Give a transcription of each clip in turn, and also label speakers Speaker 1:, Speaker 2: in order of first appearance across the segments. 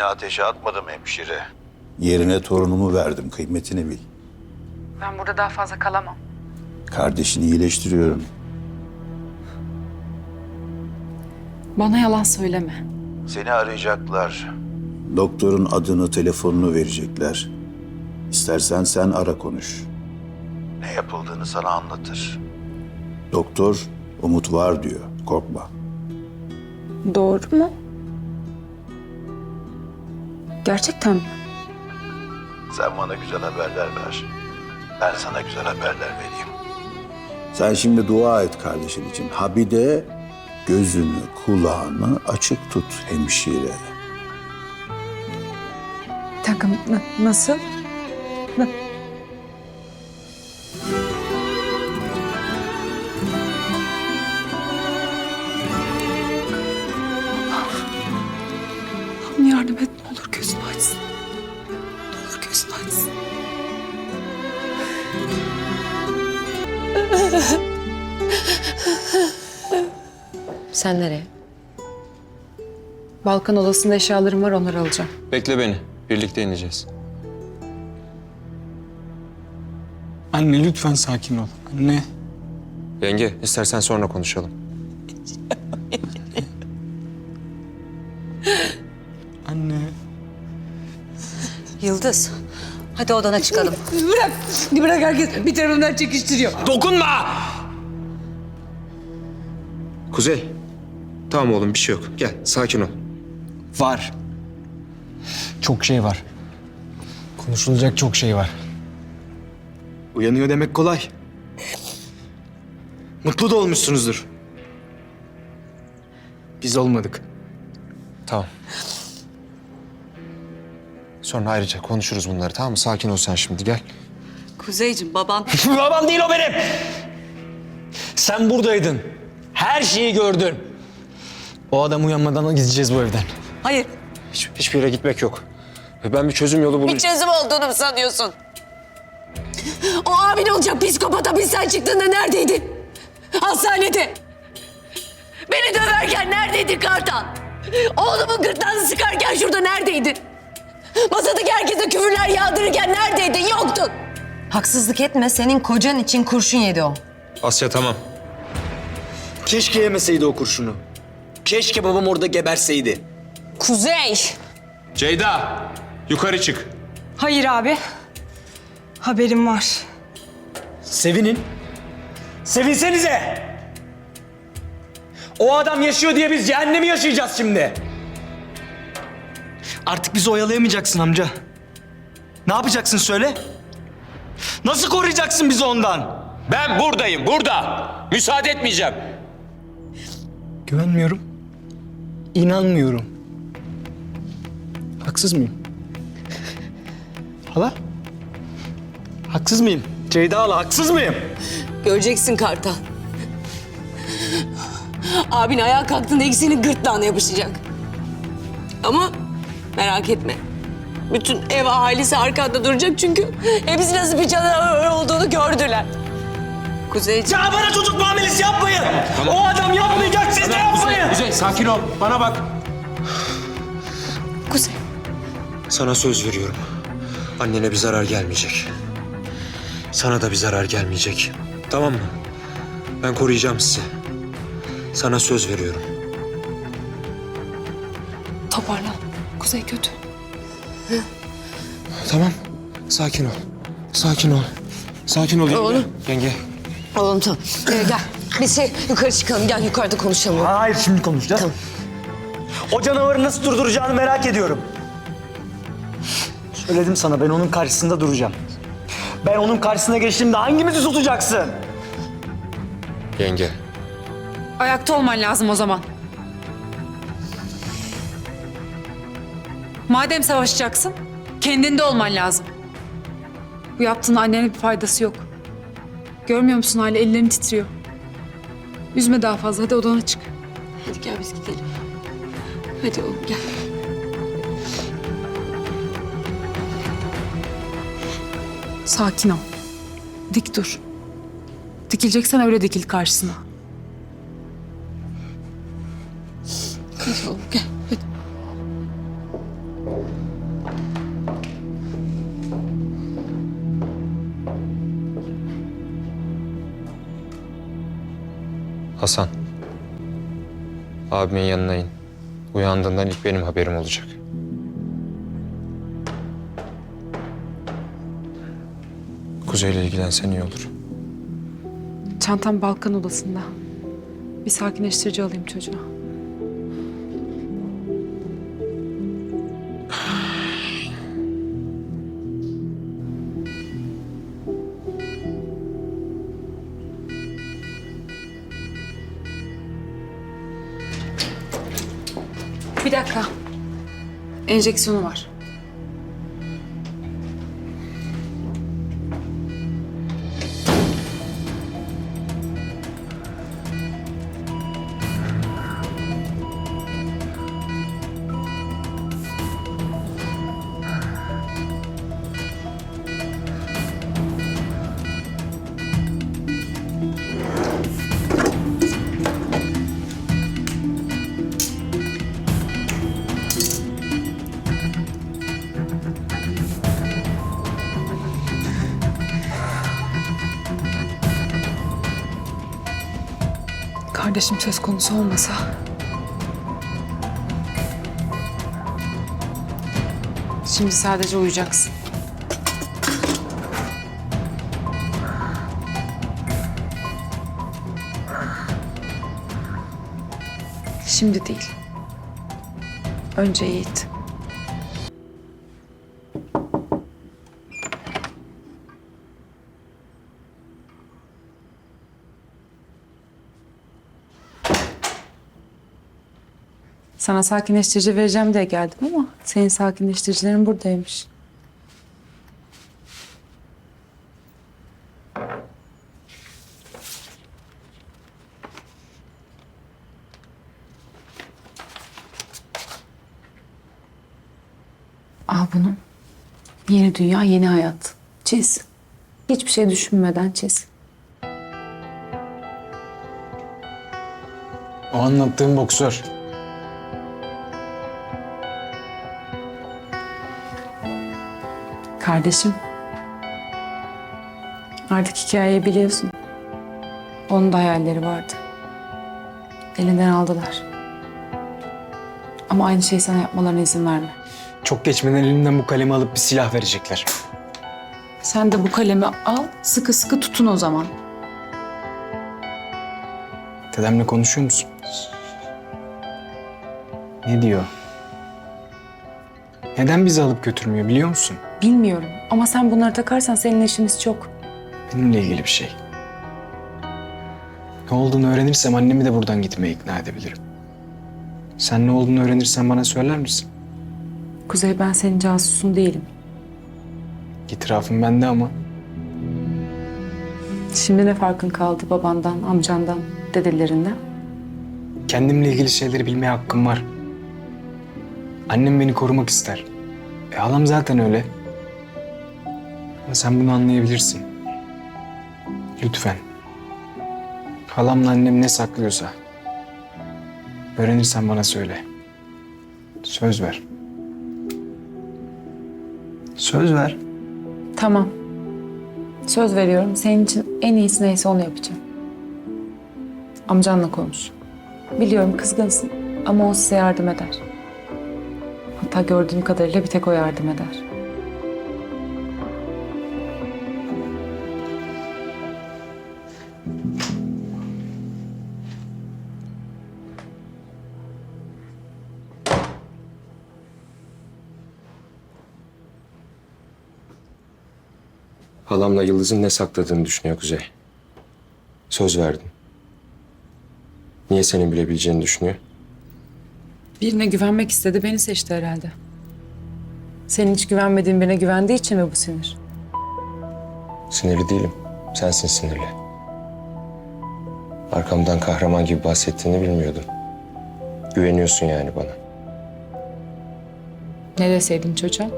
Speaker 1: Seni ateşe atmadım hemşire.
Speaker 2: Yerine torunumu verdim, kıymetini bil.
Speaker 3: Ben burada daha fazla kalamam.
Speaker 2: Kardeşini iyileştiriyorum.
Speaker 3: Bana yalan söyleme.
Speaker 1: Seni arayacaklar.
Speaker 2: Doktorun adını, telefonunu verecekler. İstersen sen ara konuş.
Speaker 1: Ne yapıldığını sana anlatır.
Speaker 2: Doktor umut var diyor, korkma.
Speaker 3: Doğru mu? Gerçekten mi?
Speaker 1: Sen bana güzel haberler ver. Ben sana güzel haberler vereyim.
Speaker 2: Sen şimdi dua et kardeşin için. Ha bir de gözünü, kulağını açık tut hemşire.
Speaker 3: Na- nasıl? Na-
Speaker 4: Sen nereye?
Speaker 3: Balkan odasında eşyalarım var onları alacağım.
Speaker 5: Bekle beni. Birlikte ineceğiz.
Speaker 6: Anne lütfen sakin ol. Anne.
Speaker 5: Yenge, istersen sonra konuşalım.
Speaker 6: Anne.
Speaker 4: Yıldız. Hadi odana çıkalım.
Speaker 7: Bırak. Bırak herkes bir tarafından çekiştiriyor.
Speaker 6: Dokunma!
Speaker 5: Kuzey. Tamam oğlum bir şey yok. Gel sakin ol.
Speaker 6: Var. Çok şey var. Konuşulacak çok şey var. Uyanıyor demek kolay. Mutlu da olmuşsunuzdur. Biz olmadık.
Speaker 5: Tamam. Sonra ayrıca konuşuruz bunları tamam mı? Sakin ol sen şimdi gel.
Speaker 4: Kuzeyciğim baban...
Speaker 6: Babam değil o benim. Sen buradaydın. Her şeyi gördün. O adam uyanmadan gideceğiz bu evden.
Speaker 4: Hayır.
Speaker 5: Hiç, hiçbir yere gitmek yok. Ve Ben bir çözüm yolu
Speaker 4: Bir
Speaker 5: bulacağım.
Speaker 4: çözüm olduğunu mu sanıyorsun?
Speaker 7: O abin olacak psikopat hapisten çıktığında neredeydin? Hastanede. Beni döverken neredeydin Kartal? Oğlumun gırtlağını sıkarken şurada neredeydin? Masadaki herkese küfürler yağdırırken neredeydin? Yoktun.
Speaker 4: Haksızlık etme. Senin kocan için kurşun yedi o.
Speaker 5: Asya tamam.
Speaker 8: Keşke yemeseydi o kurşunu. Keşke babam orada geberseydi.
Speaker 4: Kuzey!
Speaker 5: Ceyda, yukarı çık.
Speaker 9: Hayır abi. Haberim var.
Speaker 8: Sevinin. Sevinsenize. O adam yaşıyor diye biz cehennemi yaşayacağız şimdi. Artık bizi oyalayamayacaksın amca. Ne yapacaksın söyle? Nasıl koruyacaksın bizi ondan?
Speaker 5: Ben buradayım, burada. Müsaade etmeyeceğim.
Speaker 6: Güvenmiyorum. İnanmıyorum. Haksız mıyım? Hala? Haksız mıyım?
Speaker 8: Ceyda hala haksız mıyım?
Speaker 7: Göreceksin Kartal. Abin ayağa kalktığında ikisinin gırtlağına yapışacak. Ama merak etme. Bütün ev ailesi arkanda duracak çünkü hepsi nasıl bir canavar olduğunu gördüler. Kuzeyciğim.
Speaker 8: Ya bana çocuk muamelesi yapmayın. O adam yapmayacak siz de yapmayın.
Speaker 5: Kuzey sakin ol. Bana bak.
Speaker 7: Kuzey.
Speaker 5: Sana söz veriyorum. Annene bir zarar gelmeyecek. Sana da bir zarar gelmeyecek. Tamam mı? Ben koruyacağım sizi. Sana söz veriyorum.
Speaker 3: Toparlan. Kuzey kötü.
Speaker 5: Tamam. Sakin ol. Sakin ol. Sakin ol.
Speaker 7: Oğlum.
Speaker 5: Yenge.
Speaker 7: Oğlum tamam. Ee, gel. Biz şey yukarı çıkalım. Gel yukarıda konuşalım.
Speaker 8: Hayır şimdi konuşacağız. O canavarı nasıl durduracağını merak ediyorum. Söyledim sana ben onun karşısında duracağım. Ben onun karşısına geçtiğimde hangimizi tutacaksın?
Speaker 5: Yenge.
Speaker 3: Ayakta olman lazım o zaman. Madem savaşacaksın, kendinde olman lazım. Bu yaptığın annene bir faydası yok. Görmüyor musun hala ellerin titriyor. Üzme daha fazla, hadi odana çık.
Speaker 7: Hadi gel biz gidelim. Hadi oğlum gel.
Speaker 3: Sakin ol. Dik dur. Dikileceksen öyle dikil karşısına.
Speaker 7: Hadi oğlum gel. Hadi.
Speaker 5: Hasan. Abimin yanına in. Uyandığından ilk benim haberim olacak. Kuzey'le ilgilensen iyi olur.
Speaker 3: Çantam Balkan odasında. Bir sakinleştirici alayım çocuğa. Bir dakika. Enjeksiyonu var. Kardeşim söz konusu olmasa... Şimdi sadece uyuyacaksın. Şimdi değil. Önce Yiğit. Sana sakinleştirici vereceğim diye geldim ama senin sakinleştiricilerin buradaymış. Al bunu. Yeni dünya, yeni hayat. Çiz. Hiçbir şey düşünmeden çiz.
Speaker 6: O anlattığım boksör.
Speaker 3: Kardeşim. Artık hikayeyi biliyorsun. Onun da hayalleri vardı. Elinden aldılar. Ama aynı şeyi sana yapmalarına izin verme.
Speaker 6: Çok geçmeden elimden bu kalemi alıp bir silah verecekler.
Speaker 3: Sen de bu kalemi al, sıkı sıkı tutun o zaman.
Speaker 6: Dedemle konuşuyor musun? Ne diyor? Neden bizi alıp götürmüyor biliyor musun?
Speaker 3: Bilmiyorum ama sen bunları takarsan senin işimiz çok.
Speaker 6: Benimle ilgili bir şey. Ne olduğunu öğrenirsem annemi de buradan gitmeye ikna edebilirim. Sen ne olduğunu öğrenirsen bana söyler misin?
Speaker 3: Kuzey ben senin casusun değilim.
Speaker 6: İtirafım bende ama
Speaker 3: Şimdi ne farkın kaldı babandan, amcandan, dedelerinden?
Speaker 6: kendimle ilgili şeyleri bilmeye hakkım var. Annem beni korumak ister. E halam zaten öyle. Ama sen bunu anlayabilirsin. Lütfen. Halamla annem ne saklıyorsa öğrenirsen bana söyle. Söz ver. Söz ver.
Speaker 3: Tamam. Söz veriyorum. Senin için en iyisi neyse onu yapacağım. Amcanla konuş. Biliyorum kızgınsın ama o size yardım eder. Hatta gördüğüm kadarıyla bir tek o yardım eder.
Speaker 5: Halamla Yıldız'ın ne sakladığını düşünüyor Kuzey. Söz verdim. Niye senin bilebileceğini düşünüyor?
Speaker 3: Birine güvenmek istedi, beni seçti herhalde. Senin hiç güvenmediğin birine güvendiği için mi bu sinir?
Speaker 5: Sinirli değilim. Sensin sinirli. Arkamdan kahraman gibi bahsettiğini bilmiyordum. Güveniyorsun yani bana.
Speaker 3: Ne deseydin çocuğa?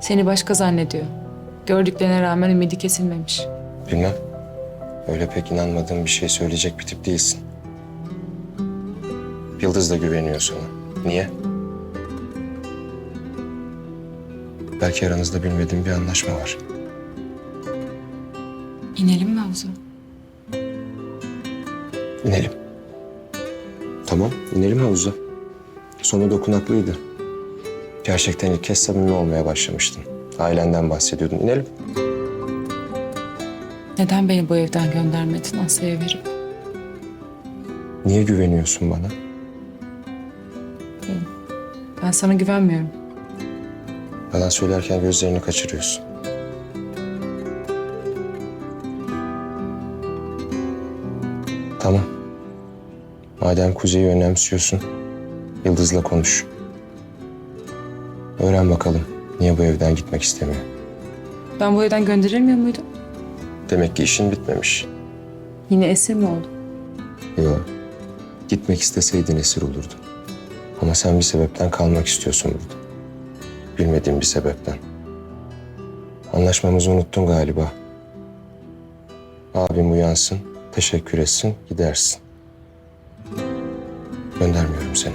Speaker 3: Seni başka zannediyor. Gördüklerine rağmen ümidi kesilmemiş.
Speaker 5: Bilmem. Öyle pek inanmadığım bir şey söyleyecek bir tip değilsin. Yıldız da güveniyor sana. Niye? Belki aranızda bilmediğim bir anlaşma var.
Speaker 3: İnelim mi havuza?
Speaker 5: İnelim. Tamam, inelim havuza. Sonu dokunaklıydı. Gerçekten ilk kez samimi olmaya başlamıştın. Ailenden bahsediyordun. İnelim.
Speaker 3: Neden beni bu evden göndermedin Asya'ya verip?
Speaker 5: Niye güveniyorsun bana?
Speaker 3: Ben sana güvenmiyorum.
Speaker 5: Yalan söylerken gözlerini kaçırıyorsun. Tamam. Madem Kuzey'i önemsiyorsun, Yıldız'la konuş. Öğren bakalım niye bu evden gitmek istemiyor.
Speaker 3: Ben bu evden gönderilmiyor muydum?
Speaker 5: Demek ki işin bitmemiş.
Speaker 3: Yine esir mi oldum?
Speaker 5: Yok. Gitmek isteseydin esir olurdu. Ama sen bir sebepten kalmak istiyorsun burada. Bilmediğim bir sebepten. Anlaşmamızı unuttun galiba. Abim uyansın, teşekkür etsin, gidersin. Göndermiyorum seni.